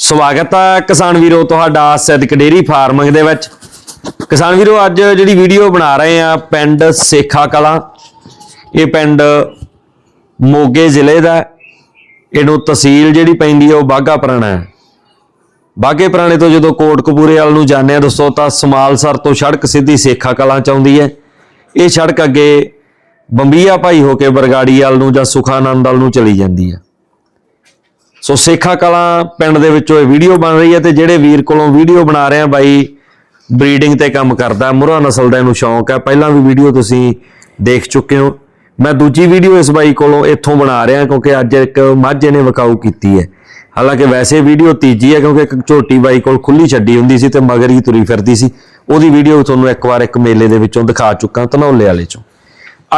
ਸਵਾਗਤ ਹੈ ਕਿਸਾਨ ਵੀਰੋ ਤੁਹਾਡਾ ਸਿੱਧਕ ਡੇਰੀ ਫਾਰਮਿੰਗ ਦੇ ਵਿੱਚ। ਕਿਸਾਨ ਵੀਰੋ, ਅੱਜ ਜਿਹੜੀ ਵੀਡੀਓ ਬਣਾ ਰਹੇ ਆ ਪਿੰਡ ਸੇਖਾ ਕਲਾਂ। ਇਹ ਪਿੰਡ ਮੋਗੇ ਜ਼ਿਲ੍ਹੇ ਦਾ ਇਹਨੂੰ ਤਹਿਸੀਲ ਜਿਹੜੀ ਪੈਂਦੀ ਹੈ ਉਹ ਬਾਗਾ ਪੁਰਾਣਾ ਹੈ। ਬਾਗੇ ਪੁਰਾਣੇ ਤੋਂ ਜਦੋਂ ਕੋਟਕਪੂਰੇ ਵਾਲ ਨੂੰ ਜਾਂਦੇ ਆ ਦੋਸਤੋ ਤਾਂ ਸਮਾਲਸਰ ਤੋਂ ਸੜਕ ਸਿੱਧੀ ਸੇਖਾ ਕਲਾਂ ਚ ਆਉਂਦੀ ਹੈ। ਇਹ ਸੜਕ ਅੱਗੇ ਬੰਬੀਆ ਭਾਈ ਹੋ ਕੇ ਬਰਗਾੜੀ ਵਾਲ ਨੂੰ ਜਾਂ ਸੁਖਾਨੰਦ ਵਾਲ ਨੂੰ ਚਲੀ ਜਾਂਦੀ ਹੈ। ਸੋ ਸੇਖਾ ਕਲਾਂ ਪਿੰਡ ਦੇ ਵਿੱਚੋਂ ਇਹ ਵੀਡੀਓ ਬਣ ਰਹੀ ਹੈ ਤੇ ਜਿਹੜੇ ਵੀਰ ਕੋਲੋਂ ਵੀਡੀਓ ਬਣਾ ਰਹੇ ਆ ਬਾਈ, ਬਰੀਡਿੰਗ ਤੇ ਕੰਮ ਕਰਦਾ ਮੁਰਾ ਨਸਲ ਦਾ ਇਹਨੂੰ ਸ਼ੌਂਕ ਹੈ। ਪਹਿਲਾਂ ਵੀ ਵੀਡੀਓ ਤੁਸੀਂ ਦੇਖ ਚੁੱਕੇ ਹੋ। ਮੈਂ ਦੂਜੀ ਵੀਡੀਓ ਇਸ ਬਾਈ ਕੋਲੋਂ ਇੱਥੋਂ ਬਣਾ ਰਿਹਾ ਕਿਉਂਕਿ ਅੱਜ ਇੱਕ ਮੱਝ ਇਹਨੇ ਵਕਾਊ ਕੀਤੀ ਹੈ। ਹਾਲਾਂਕਿ ਵੈਸੇ ਵੀਡੀਓ ਤੀਜੀ ਹੈ ਕਿਉਂਕਿ ਇੱਕ ਝੋਟੀ ਬਾਈ ਕੋਲ ਖੁੱਲੀ ਛੱਡੀ ਹੁੰਦੀ ਸੀ ਤੇ ਮਗਰ ਹੀ ਤੁਰੀ ਫਿਰਦੀ ਸੀ। ਉਹਦੀ ਵੀਡੀਓ ਤੁਹਾਨੂੰ ਇੱਕ ਵਾਰ ਇੱਕ ਮੇਲੇ ਦੇ ਵਿੱਚੋਂ ਦਿਖਾ ਚੁੱਕਾ, ਧਨੌਲੇ ਵਾਲੇ ਚੋਂ।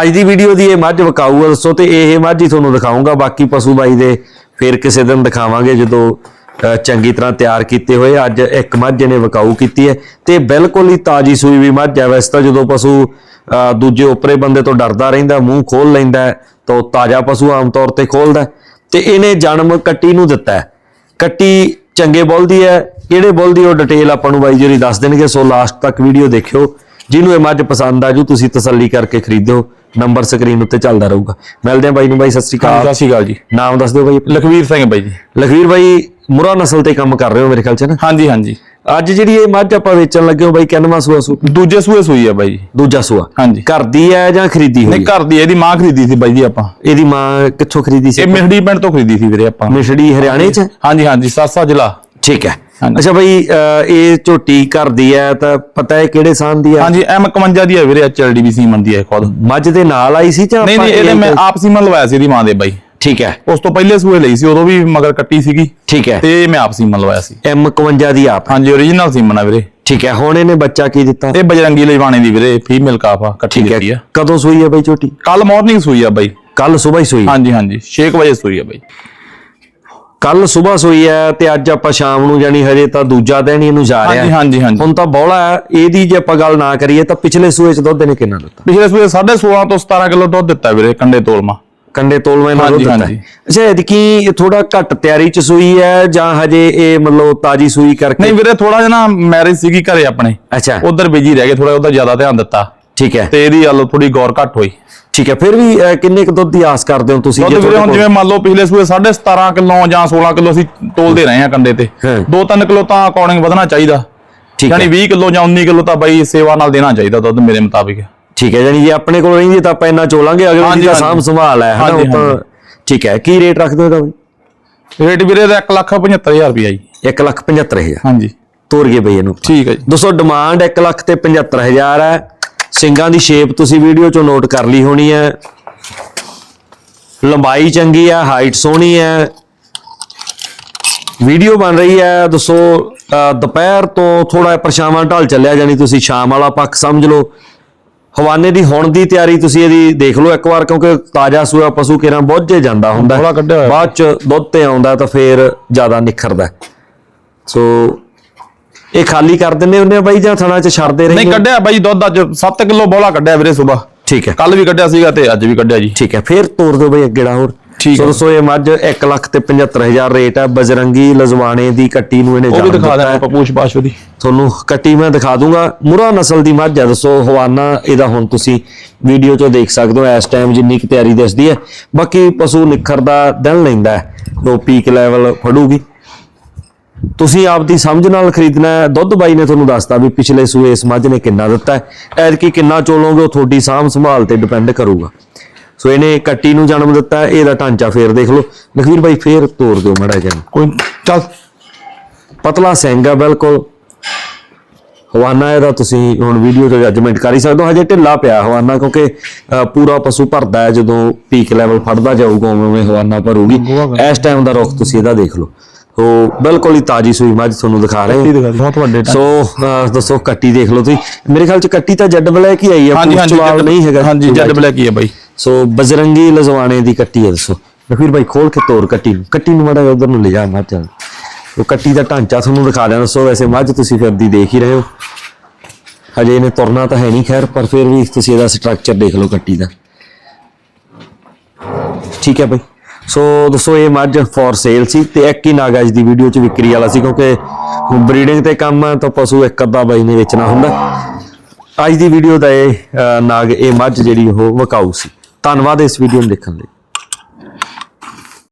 ਅੱਜ ਦੀ ਵੀਡੀਓ ਦੀ ਇਹ ਮੱਝ ਵਕਾਊ ਹੈ, ਦੱਸੋ ਤੇ ਇਹ ਮੱਝ ਹੀ ਤੁਹਾਨੂੰ ਦਿਖਾਉਂਗਾ ਬਾਕੀ ਪਸ਼ੂ ਬਾਈ ਦੇ ਫਿਰ ਕਿਸੇ ਦਿਨ ਦਿਖਾਵਾਂਗੇ ਜਦੋਂ ਚੰਗੀ ਤਰ੍ਹਾਂ ਤਿਆਰ ਕੀਤੇ ਹੋਏ। ਅੱਜ ਇੱਕ ਮੱਝ ਨੇ ਵਕਾਊ ਕੀਤੀ ਹੈ ਤੇ ਬਿਲਕੁਲ ਹੀ ਤਾਜੀ ਸੂਈ ਵੀ ਮੱਝ ਹੈ। ਵੈਸੇ ਤਾਂ ਜਦੋਂ ਪਸ਼ੂ ਦੂਜੇ ਉੱਪਰੇ ਬੰਦੇ ਤੋਂ ਡਰਦਾ ਰਹਿੰਦਾ, ਮੂੰਹ ਖੋਲ ਲੈਂਦਾ ਤਾਂ ਉਹ ਤਾਜ਼ਾ ਪਸ਼ੂ ਆਮ ਤੌਰ ਤੇ ਖੋਲਦਾ ਹੈ। ਤੇ ਇਹਨੇ ਜਨਮ ਕੱਟੀ ਨੂੰ ਦਿੱਤਾ ਕੱਟੀ ਚੰਗੇ ਬੁੱਲ ਦੀ ਹੈ। ਕਿਹੜੇ ਬੁੱਲ ਦੀ ਉਹ ਡਿਟੇਲ ਆਪਾਂ ਨੂੰ ਬਾਈ ਜੀ ਦੱਸ ਦੇਣਗੇ, ਸੋ ਲਾਸਟ ਤੱਕ ਵੀਡੀਓ ਦੇਖਿਓ। ਜਿਹਨੂੰ ਇਹ ਮੱਝ ਪਸੰਦ ਆ ਜੂ, ਤੁਸੀਂ ਤਸੱਲੀ ਕਰਕੇ ਖਰੀਦੋ। ਨੰਬਰ ਸਕਰੀਨ ਉੱਤੇ ਚੱਲਦਾ ਰਹੂਗਾ। ਮਿਲਦੇ ਆ ਬਾਈ ਨੂੰ ਬਾਈ ਸਤਿ ਸ੍ਰੀ ਅਕਾਲ। ਸਤਿ ਸ਼੍ਰੀ ਅਕਾਲ ਜੀ। ਨਾਮ ਦੱਸ ਦਿਓ ਬਾਈ ਲਖਵੀਰ ਸਿੰਘ ਬਾਈ ਜੀ। ਲਖਵੀਰ ਬਾਈ ਮੁਰਾ ਨਸਲ ਤੇ ਕੰਮ ਕਰ ਰਹੇ ਹੋ ਮੇਰੇ ਖਿਆਲ ਚ ਨਾ? ਹਾਂਜੀ ਹਾਂਜੀ। ਅੱਜ ਜਿਹੜੀ ਇਹ ਮੱਝ ਆਪਾਂ ਵੇਚਣ ਲੱਗੇ ਹੋ ਬਾਈ ਕਿੰਨਵਾਂ ਸੂਆ ਸੂ? ਦੂਜੇ ਸੂਏ ਸੂਈ ਆ ਬਾਈ। ਜੀ ਦੂਜਾ ਸੂਆ। ਹਾਂਜੀ। ਘਰ ਦੀ ਹੈ ਜਾਂ ਖਰੀਦੀ ਹੋਈ ਨਹੀਂ ਘਰ ਦੀ ਇਹਦੀ ਮਾਂ ਖਰੀਦੀ ਸੀ ਬਾਈ ਜੀ ਆਪਾਂ। ਇਹਦੀ ਮਾਂ ਕਿੱਥੋਂ ਖਰੀਦੀ ਸੀ ਇਹ ਮਿਹੜੀ ਪਿੰਡ ਤੋਂ ਖਰੀਦੀ ਸੀ ਵੀਰੇ ਆਪਾਂ। ਮਿਸ਼ੜੀ ਹਰਿਆਣੇ ਚ? ਹਾਂਜੀ ਹਾਂਜੀ ਸਾਸਾ ਜ਼ਿਲ੍ਹਾ। ਠੀਕ ਹੈ। ਅੱਛਾ ਅਹ, ਇਹ ਝੋਟੀ ਘਰ ਦੀ ਹੈ ਤਾਂ ਪਤਾ ਹੈ ਕਿਹੜੇ ਸਾਨ ਦੀ ਹੈ? ਹਾਂਜੀ ਐਮ 51 ਦੀ ਹੈ ਵੀਰੇ ਐਚਐਲਡੀ ਵੀ ਸੀਮਨ ਦੀ ਹੈ ਖੁਦ। ਮੱਝ ਦੇ ਨਾਲ ਆਈ ਸੀ ਜਾਂ ਨਹੀਂ ਨਹੀਂ ਇਹਦੇ ਇਹ- ਮੈਂ ਆਪ ਸੀਮਨ ਲਵਾਇਆ ਸੀ ਇਹਦੀ ਮਾਂ ਦੇ ਬਾਈ। ਠੀਕ ਹੈ। ਉਸ ਤੋਂ ਪਹਿਲੇ ਸੂਏ ਲਈ ਸੀ ਉਦੋਂ ਵੀ ਮਗਰ ਕੱਟੀ ਸੀਗੀ। ਠੀਕ ਹੈ। ਤੇ ਮੈਂ ਆਪ ਸੀਮਨ ਲਵਾਇਆ ਸੀ। M51 ਦੀ ਆਪ। ਹਾਂਜੀ ਓਰੀਜਨਲ ਸੀਮਨ ਆ ਵੀਰੇ। ਠੀਕ ਹੈ ਹੁਣ ਇਹਨੇ ਬੱਚਾ ਕੀ ਦਿੱਤਾ? ਇਹ ਬਜਰੰਗੀ ਲਜਵਾਣੇ ਦੀ ਵੀਰੇ ਫੀਮੇਲ ਕਾਫ ਆ ਕੱਟੀ ਦਿੱਤੀ ਆ। ਕਦੋਂ ਸੂਈ ਹੈ ਬਾਈ ਝੋਟੀ? ਕੱਲ ਮਾਰਨਿੰਗ ਸੂਈ ਆ ਬਾਈ। ਕੱਲ ਸਵੇਰ ਹੀ ਸੂਈ। ਹਾਂਜੀ ਹਾਂਜੀ 6 ਵਜੇ ਸੂਈ ਆ ਬਾਈ। ਕੱਲ ਸਵੇਰ ਸੂਈ ਹੈ ਤੇ ਅੱਜ ਆਪਾਂ ਸ਼ਾਮ ਨੂੰ ਜਾਨੀ ਹਜੇ ਤਾਂ ਦੂਜਾ ਦਿਨ ਇਹਨੂੰ ਜਾ ਰਿਹਾ। ਹਾਂਜੀ। ਹਾਂਜੀ ਹਾਂਜੀ। ਹੁਣ ਤਾਂ ਬੌਲਾ ਇਹਦੀ ਜੇ ਆਪਾਂ ਗੱਲ ਨਾ ਕਰੀਏ ਤਾਂ ਪਿਛਲੇ ਸੂਏ ਚ ਦੁੱਧ ਨੇ ਕਿੰਨਾ ਦਿੱਤਾ? ਪਿਛਲੇ ਸੂਏ 16.5 ਤੋਂ 17 ਕਿਲੋ ਦੁੱਧ ਦਿੱਤਾ ਵੀਰੇ ਕੰਡੇ ਤੋਲਮਾ। ਕੰਡੇ ਤੋਲਵੇਂ ਨਾਲ ਦੁੱਧ ਦਿੱਤਾ। ਅੱਛਾ ਇਹਦੀ ਥੋੜਾ ਘੱਟ ਤਿਆਰੀ ਚ ਸੂਈ ਹੈ ਜਾਂ ਹਜੇ ਇਹ ਮਤਲਬ ਤਾਜੀ ਸੂਈ ਕਰਕੇ? ਨਹੀਂ ਵੀਰੇ ਥੋੜਾ ਜਿਹਾ ਨਾ ਮੈਰਿਜ ਸੀਗੀ ਘਰੇ ਆਪਣੇ। ਅੱਛਾ। ਉਧਰ ਬਿਜ਼ੀ ਰਹਿ ਗਏ ਥੋੜਾ ਉਹਦਾ ਜ਼ਿਆਦਾ ਧਿਆਨ ਦਿੱਤਾ। ਠੀਕ ਹੈ। ਤੇ ਇਹਦੀ ਵੱਲ ਥੋੜੀ ਗੌਰ ਘੱਟ ਹੋਈ। ਠੀਕ ਹੈ ਫਿਰ ਵੀ ਅਹ, ਕਿੰਨੇ ਕੁ ਦੁੱਧ ਦੀ ਆਸ ਕਰਦੇ ਹੋ ਤੁਸੀਂ? ਦੁੱਧ ਜੇ ਵੀਰੇ ਹੁਣ ਜਿਵੇਂ ਮੰਨ ਲਓ ਪਿਛਲੇ ਸੂਏ 17.5 ਕਿਲੋ ਜਾਂ 16 ਕਿਲੋ ਅਸੀਂ ਤੋਲਦੇ ਰਹੇ ਹਾਂ ਕੰਡੇ ਤੇ। ਹਾਂ। 2-3 ਕਿਲੋ ਤਾਂ ਅਕੋਰਡਿੰਗ ਵਧਣਾ ਚਾਹੀਦਾ। ਠੀਕ ਯਾਨੀ ਹੈ। 20 ਕਿਲੋ ਜਾਂ 19 ਕਿਲੋ ਤਾਂ ਬਾਈ ਸੇਵਾ ਨਾਲ ਦੇਣਾ ਚਾਹੀਦਾ ਦੁੱਧ ਮੇਰੇ ਮੁਤਾਬਿਕ। ਠੀਕ ਹੈ ਯਾਨੀ ਜੇ ਆਪਣੇ ਕੋਲ ਰਹਿੰਦੀ ਤਾਂ ਆਪਾਂ ਇੰਨਾ ਚੋਲਾਂਗੇ ਅਗਲੇ ਦੀ ਹਾਂਜੀ, ਤਾਂ ਹਾਂਜੀ। ਸੰਭਾਲ ਹੈ ਹਨਾ ਹਾਂਜੀ, ਉਹ ਤਾਂ ਠੀਕ ਹੈ ਕੀ ਰੇਟ ਰੱਖਦੇ ਹੋ ਇਹਦਾ ਬਈ? ਰੇਟ ਵੀਰੇ ਦਾ 1,75,000 ਰੁਪਇਆ ਜੀ। 1 ਲੱਖ 75000 ਹਾਂਜੀ। ਤੋਰ ਗਏ ਬਈ ਇਹਨੂੰ ਠੀਕ ਹੈ ਜੀ। ਦੋਸਤੋ ਡਿਮਾਂਡ 1 ਲੱਖ ਤੇ 75000 ਹੈ। ਸਿੰਗਾਂ ਦੀ ਸ਼ੇਪ ਤੁਸੀਂ ਵੀਡੀਓ ਚੋਂ ਨੋਟ ਕਰ ਲਈ ਹੋਣੀ ਹੈ ਲੰਬਾਈ ਚੰਗੀ ਹੈ ਹਾਈਟ ਸੋਹਣੀ ਹੈ ਵੀਡੀਓ ਬਣ ਰਹੀ ਹੈ ਦੱਸੋ ਦੁਪਹਿਰ ਤੋਂ ਥੋੜਾ ਪਰਛਾਵਾਂ ਢਲ ਚੱਲਿਆ ਜਾਨੀ ਤੁਸੀਂ ਸ਼ਾਮ ਵਾਲਾ ਪੱਖ ਸਮਝ ਲਓ ਹਵਾਨੇ ਦੀ ਹੁਣ ਦੀ ਤਿਆਰੀ ਤੁਸੀਂ ਇਹਦੀ ਦੇਖ ਲਓ ਇੱਕ ਵਾਰ ਕਿਉਂਕਿ ਤਾਜ਼ਾ ਸੂਆ ਪਸ਼ੂ ਕਿਰਾਂ ਬੁੱਝੇ ਜਾਂਦਾ ਹੁੰਦਾ। ਬਾਅਦ ਚ ਦੁੱਧ ਤੇ ਆਉਂਦਾ ਤਾਂ ਫੇਰ ਜ਼ਿਆਦਾ ਨਿਖਰਦਾ। ਸੋ ਇਹ ਖਾਲੀ ਕਰ ਦਿੰਦੇ ਹੁੰਦੇ ਆ ਬਾਈ ਜਾਂ ਥਣਾ ਚ ਛੱਡਦੇ ਨਹੀਂ ਰਹਿੰਦੇ ਕੱਢਿਆ ਬਾਈ ਦੁੱਧ ਅੱਜ 7 ਕਿਲੋ ਬੋਲਾ ਕੱਢਿਆ ਵੀਰੇ ਸਵੇਰ। ਠੀਕ ਹੈ। ਕੱਲ ਵੀ ਕੱਢਿਆ ਸੀਗਾ ਤੇ ਅੱਜ ਵੀ ਕੱਢਿਆ ਜੀ। ਠੀਕ ਹੈ ਫੇਰ ਤੋਰ ਦਿਓ ਬਈ ਅੱਗੇੜਾ ਹੋਰ। ਠੀਕ ਸੋ ਹੈ। ਇਹ ਮੱਝ 1 ਲੱਖ ਤੇ 75000 ਰੇਟ ਹੈ ਬਜਰੰਗੀ ਲਜ਼ਵਾਣੇ ਦੀ ਕੱਟੀ ਨੂੰ ਇਹਨੇ ਉਹ ਵੀ ਜਨਮ ਦਿਖਾ ਦਿੱਤਾ ਦੇਣਾ ਪੂਛ ਪਾਛ ਉਹਦੀ। ਤੁਹਾਨੂੰ ਕੱਟੀ ਮੈਂ ਦਿਖਾ ਦੂੰਗਾ। ਮੁਰਾ ਨਸਲ ਦੀ ਮੱਝ ਹੈ ਦੱਸੋ ਹਵਾਨਾ ਇਹਦਾ ਹੁਣ ਤੁਸੀਂ ਵੀਡੀਓ 'ਚੋਂ ਦੇਖ ਸਕਦੇ ਹੋ ਇਸ ਟਾਈਮ ਜਿੰਨੀ ਕੁ ਤਿਆਰੀ ਦੱਸਦੀ ਹੈ। ਬਾਕੀ ਪਸ਼ੂ ਨਿਖਰਦਾ ਦਿਨ ਲੈਂਦਾ ਹੈ ਲੋ ਪੀਕ ਲੈਵਲ ਫੜੂਗੀ। ਤੁਸੀਂ ਆਪਦੀ ਸਮਝ ਨਾਲ ਖਰੀਦਣਾ ਹੈ। ਦੁੱਧ ਬਾਈ ਨੇ ਤੁਹਾਨੂੰ ਦੱਸਤਾ ਵੀ ਪਿਛਲੇ ਸੂਏ ਇਸ ਮੱਝ ਨੇ ਕਿੰਨਾ ਦਿੱਤਾ ਹੈ। ਐਤਕੀ ਕਿੰਨਾ ਚੋਲੋਗੇ ਉਹ ਤੁਹਾਡੀ ਸਾਂਭ ਸੰਭਾਲ ਤੇ ਡਿਪੈਂਡ ਕਰੂਗਾ। ਸੋ ਇਹਨੇ ਕੱਟੀ ਨੂੰ ਜਨਮ ਦਿੱਤਾ ਇਹਦਾ ਢਾਂਚਾ ਫੇਰ ਦੇਖ ਲਓ। ਲਖਵੀਰ ਬਾਈ ਫੇਰ ਤੋੜ ਦਿਓ ਮੜਾ ਜਿਹਾ। ਕੋਈ ਚੱਲ। ਪਤਲਾ ਸਿੰਘ ਆ ਬਿਲਕੁਲ। ਹਵਾਨਾ ਇਹਦਾ ਤੁਸੀਂ ਹੁਣ ਵੀਡੀਓ ਤੇ ਜੱਜਮੈਂਟ ਕਰ ਹੀ ਸਕਦੇ ਹੋ। ਹਜੇ ਢਿੱਲਾ ਪਿਆ ਹਵਾਨਾ ਕਿਉਂਕਿ ਪੂਰਾ ਪਸ਼ੂ ਭਰਦਾ ਹੈ। ਜਦੋਂ ਪੀਕ ਲੈਵਲ ਫੜਦਾ ਜਾਊਗਾ ਉਵੇਂ ਉਵੇਂ ਹਵਾਨਾ ਭਰੂਗੀ। ਇਸ ਟਾਈਮ ਦਾ ਰੁਖ ਤੁਸੀਂ ਇਹਦਾ ਦੇਖ ਲਓ। ਸੋ ਬਿਲਕੁਲ ਹੀ ਤਾਜੀ ਸੂਈ ਮੱਝ ਤੁਹਾਨੂੰ ਦਿਖਾ ਰਹੇ। ਕੱਟੀ ਹਾਂ ਦਿਖਾ ਦੇ ਬਹੁਤ ਵੱਡੇ ਸੋ ਦੱਸੋ ਕੱਟੀ ਦੇਖ ਲਓ ਤੁਸੀਂ। ਮੇਰੇ ਖਿਆਲ ਚ ਕੱਟੀ ਤਾਂ ਜੱਡ ਬਲੈਕ ਹੀ ਆਈ ਹੈ ਹਾਂਜੀ ਹਾਂਜੀ ਪੁੱਛਵਾਲ ਨਹੀਂ ਹੈਗਾ ਹਾਂਜੀ ਜੱਡ ਬਲੈਕ ਹੀ ਹੈ ਬਾਈ। ਸੋ ਬਜਰੰਗੀ ਲਜ਼ਵਾਣੇ ਦੀ ਕੱਟੀ ਹੈ ਦੱਸੋ। ਲਖਵੀਰ ਭਾਈ ਖੋਲ ਕੇ ਤੋੜ ਕੱਟੀ ਨੂੰ। ਕੱਟੀ ਨੂੰ ਮਾੜਾ ਉਧਰ ਨੂੰ ਲੈ ਜਾ ਮੱਝ ਵੱਲ। ਉਹ ਕੱਟੀ ਦਾ ਢਾਂਚਾ ਤੁਹਾਨੂੰ ਦਿਖਾ ਦਿਆਂ ਦੱਸੋ। ਵੈਸੇ ਮੱਝ ਤੁਸੀਂ ਫਿਰਦੀ ਦੇਖ ਹੀ ਰਹੇ ਹੋ। ਹਜੇ ਇਹਨੇ ਤੁਰਨਾ ਤਾਂ ਹੈ ਨਹੀਂ ਖੈਰ ਪਰ ਫਿਰ ਵੀ ਤੁਸੀਂ ਇਹਦਾ ਸਟਰਕਚਰ ਦੇਖ ਲਓ ਕੱਟੀ ਦਾ। ਠੀਕ ਹੈ ਭਾਈ ਸੋ ਦੋਸਤੋ ਇਹ ਮੱਝ ਫॉर ਸੇਲ ਸੀ ਤੇ ਇੱਕ ਹੀ ਨਾਗ ਅੱਜ ਦੀ ਵੀਡੀਓ ਚ ਵਿਕਰੀ ਵਾਲਾ ਸੀ? ਕਿਉਂਕਿ ਬਰੀਡਿੰਗ ਤੇ ਕੰਮ ਆ ਤਾਂ ਪਸ਼ੂ ਇੱਕ ਅੱਧਾ ਬਾਈ ਨੇ ਵੇਚਣਾ ਹੁੰਦਾ। ਅੱਜ ਦੀ ਵੀਡੀਓ ਦਾ ਇਹ ਨਾਗ, ਇਹ ਮੱਝ ਜਿਹੜੀ ਉਹ ਵਿਕਾਊ ਸੀ। ਧੰਨਵਾਦ ਇਸ ਵੀਡੀਓ ਨੂੰ ਦੇਖਣ ਲਈ।